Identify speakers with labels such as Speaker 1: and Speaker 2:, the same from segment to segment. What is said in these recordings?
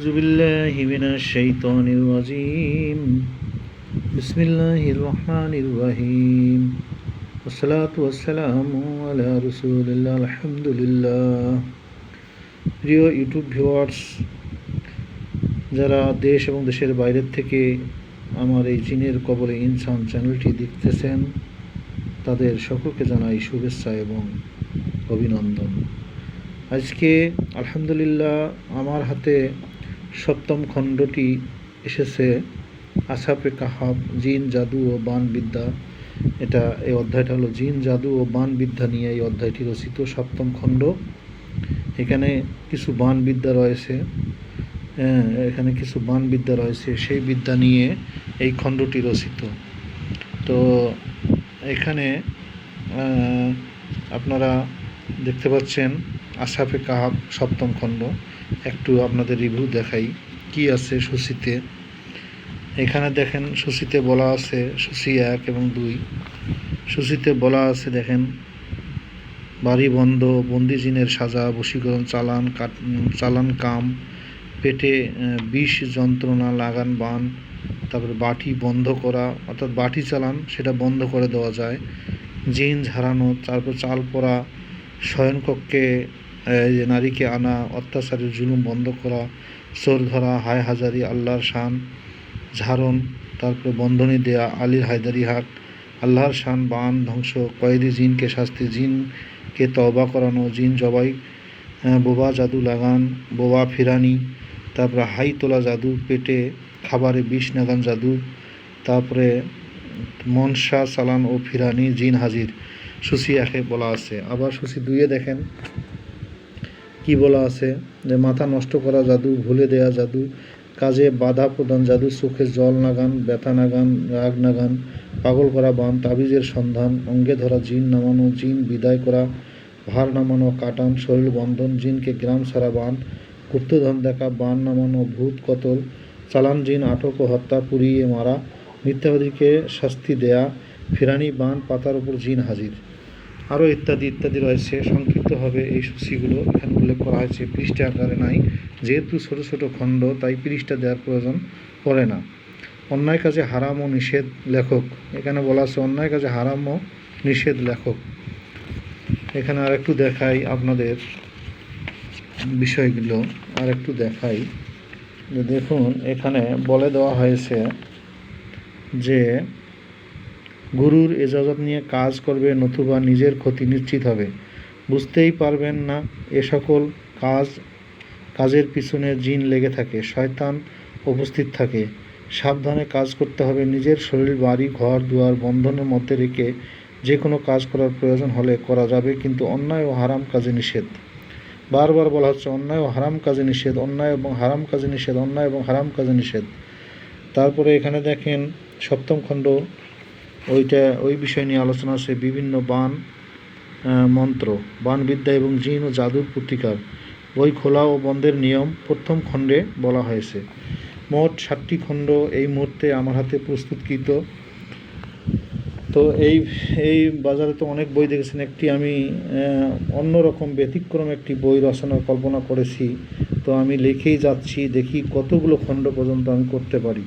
Speaker 1: أعوذ بالله من الشيطان الرجيم بسم الله الرحمن الرحيم والصلاة والسلام على رسول الله الحمد لله প্রিয় YouTube viewers যারা দেশ এবং দেশের বাইরের থেকে আমার এই জিনের কবলে ইনসান চ্যানেলটি দেখতেছেন তাদের সকলকে জানাই শুভেচ্ছা এবং অভিনন্দন আজকে আলহামদুলিল্লাহ আমার হাতে সপ্তম খণ্ডটি এসেছে। আসাপে কাহাব জিন জাদু ও বান বিদ্যা এটা এই অধ্যায়টা হলো জিন জাদু ও বান বিদ্যা নিয়ে এই অধ্যায়টি রচিত সপ্তম খণ্ড। এখানে কিছু বান বিদ্যা রয়েছে। হ্যাঁ, এখানে কিছু বান বিদ্যা রয়েছে। সেই বিদ্যা নিয়ে এই খণ্ডটি রচিত। তো এখানে আপনারা দেখতে পাচ্ছেন আসাফে কাহাব সপ্তম খণ্ড। একটু আপনাদের রিভিউ দেখাই কি আছে সূচিতে এখানে দেখেন সূচিতে বলা আছে সূচি এক এবং দুই। সূচিতে বলা আছে দেখেন, বাড়ি বন্ধ, বন্দি জিনের সাজা, বশীকরণ চালান, কাট, চালান কাম, পেটে বিষ যন্ত্রণা, লাগান বান, তারপরে বাটি বন্ধ করা, অর্থাৎ বাটি চালান, সেটা বন্ধ করে দেওয়া যায়। জিন ঝাড়ানো, তারপর চাল পরা, শয়নকক্ষে যে নারীকে আনা, অত্যাচারের জুলুম বন্ধ করা, চোর ধরা হায় হাজারি আল্লাহর শান ঝাড়ন, তারপরে বন্ধনী দেয়া, আলীর হায়দারি হাক আল্লাহর শান বান, ধ্বংস, কয়েদি জিনকে শাস্তি, জিনকে তওবা করানো, জিন জবাই বোবা জাদু লাগান, বোবা ফিরানি, তারপরে হাই তোলা জাদু, পেটে খাবারে বিষ নাগান জাদু, তারপরে মনসা, চালান ও ফিরানি, জিন হাজির। সুসি একে বলা আছে। আবার সুসি দুইয়ে দেখেন। কি বলা আছে? যে মাথা নষ্ট করা জাদু, ভুলে দেয়া জাদু, কাজে বাধা প্রদান জাদু, চোখে জল নাগান, ব্যথা নাগান, রাগ নাগান, পাগল করা বান, তাবিজের সন্ধান, অঙ্গে ধরা জিন নামানো, জিন বিদায় করা, ভার নামানো, কাটান, শরীর বন্ধন, জিনকে গ্রাম সারা বান, গুপ্তধন দেখা, বান নামানো, ভূত কতল, চালান জিন, আটক ও হত্যা, পুড়িয়ে মারা, মিথ্যাবাদীকে শাস্তি দেয়া, ফিরানি বান, পাতার উপর জিন হাজির। আরও ইত্যাদি ইত্যাদি রয়েছে। সংক্ষিপ্তভাবে এই সূচিগুলো এখানে উল্লেখ করা হয়েছে। পৃষ্ঠা আকারে নাই। যেহেতু ছোট ছোট খণ্ড, তাই পৃষ্ঠা দেওয়ার প্রয়োজন পড়ে না। অন্যায় কাজে হারাম ও নিষেধ লেখক। এখানে বলা আছে, অন্যায় কাজে হারাম ও নিষেধ লেখক। এখানে আর একটু দেখাই আপনাদের বিষয়গুলো। আর একটু দেখাই। দেখুন, এখানে বলে দেওয়া হয়েছে যে গুরুর এজাজত নিয়ে কাজ করবে নতুবা নিজের ক্ষতি নিশ্চিত হবে। বুঝতেই পারবেন না, এ সকল কাজ, কাজের পিছনে জিন লেগে থাকে, শয়তান উপস্থিত থাকে। সাবধানে কাজ করতে হবে, নিজের শরীর, বাড়ি, ঘর, দুয়ার, বন্ধনের মধ্যে রেখে যে কোনো কাজ করার প্রয়োজন হলে করা যাবে, কিন্তু অন্যায় ও হারাম কাজে নিষেধ। বারবার বলা হচ্ছে, অন্যায় ও হারাম কাজে নিষেধ, অন্যায় এবং হারাম কাজে নিষেধ, অন্যায় এবং হারাম কাজে নিষেধ। তারপরে এখানে দেখেন, সপ্তম খণ্ড ওইটা, ওই বিষয় নিয়ে আলোচনা আছে বিভিন্ন বান মন্ত্র, বানবিদ্যা এবং জিন ও জাদুর প্রতিকার। বই খোলা ও বন্ধের নিয়ম প্রথম খণ্ডে বলা হয়েছে। মোট সাতটি খণ্ড এই মুহূর্তে আমার হাতে প্রস্তুতকৃত। তো এই এই বাজারে তো অনেক বই দেখেছেন, একটি আমি অন্যরকম ব্যতিক্রম একটি বই রচনার কল্পনা করেছি। তো আমি লিখেই যাচ্ছি, দেখি কতগুলো খণ্ড পর্যন্ত আমি করতে পারি।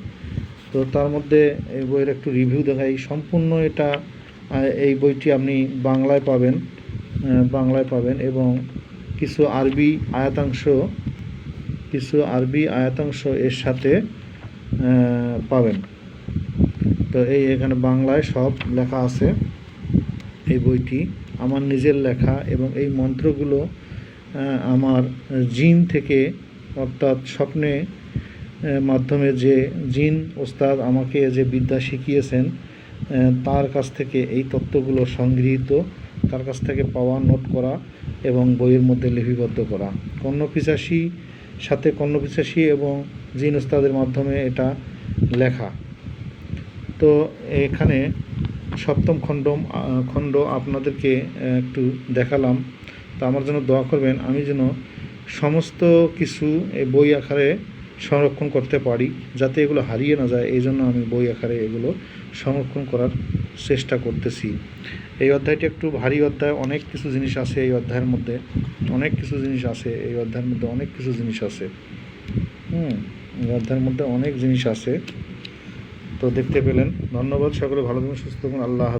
Speaker 1: তো তার মধ্যে এই বইয়ের একটু রিভিউ দেখাই। সম্পূর্ণ এটা এই বইটি আপনি বাংলায় পাবেন বাংলায় পাবেন এবং কিছু আরবি আয়াতাংশ, কিছু আরবি আয়াতাংশ এর সাথে পাবেন। তো এই এখানে বাংলায় সব লেখা আছে, এই বইটি। আমার নিজের লেখা এবং এই মন্ত্রগুলো আমার জিন থেকে অর্থাৎ স্বপ্নে মাধ্যমে যে জিন ওস্তাদ আমাকে যে বিদ্যা শিখিয়েছেন তার কাছ থেকে এই তত্ত্বগুলো সংগৃহীত, তার কাছ থেকে পাওয়া নোট করা এবং বইয়ের মধ্যে লিপিবদ্ধ করা। কর্ণপিচাসী সাথে কর্ণপিচাসী এবং জিন ওস্তাদের মাধ্যমে এটা লেখা। তো এখানে সপ্তম খণ্ড খণ্ড আপনাদেরকে একটু দেখালাম। তো আমার জন্য দোয়া করবেন, আমি যেন সমস্ত কিছু বই আকারে সংরক্ষণ করতে পারি, যাতে এগুলো হারিয়ে না যায়। এই জন্য আমি বই আকারে এগুলো সংরক্ষণ করার চেষ্টা করতেছি। এই অধ্যায়টি একটু ভারী অধ্যায়, অনেক কিছু জিনিস আছে এই অধ্যায়ের মধ্যে। অনেক কিছু জিনিস আছে, এই অধ্যায়ের মধ্যে অনেক কিছু জিনিস আছে। হুম, এই অধ্যায়ের মধ্যে অনেক জিনিস আছে। তো দেখতে পেলেন। ধন্যবাদ, সকলে ভালো থাকুন, সুস্থ থাকুন। আল্লাহ।